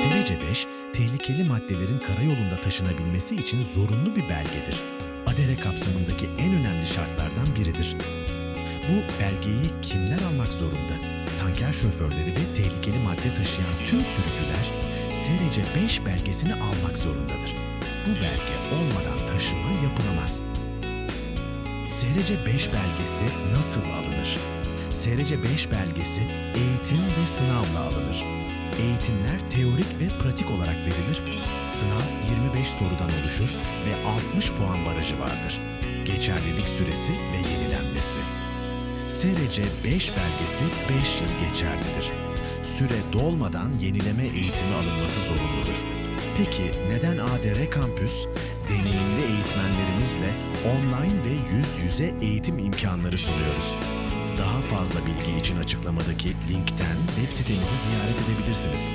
SRC-5, tehlikeli maddelerin karayolunda taşınabilmesi için zorunlu bir belgedir. ADERE kapsamındaki en önemli şartlardan biridir. Bu belgeyi kimler almak zorunda? Tanker şoförleri ve tehlikeli madde taşıyan tüm sürücüler SRC-5 belgesini almak zorundadır. Bu belge olmadan taşıma yapılamaz. SRC 5 belgesi nasıl alınır? SRC 5 belgesi eğitim ve sınavla alınır. Eğitimler teorik ve pratik olarak verilir. Sınav 25 sorudan oluşur ve 60 puan barajı vardır. Geçerlilik süresi ve yenilenmesi. SRC 5 belgesi 5 yıl geçerlidir. Süre dolmadan yenileme eğitimi alınması zorunludur. Peki neden ADR Kampüs deneyimli eğitmenlerimizle online ve yüz yüze eğitim imkanları sunuyoruz? Daha fazla bilgi için açıklamadaki linkten web sitemizi ziyaret edebilirsiniz.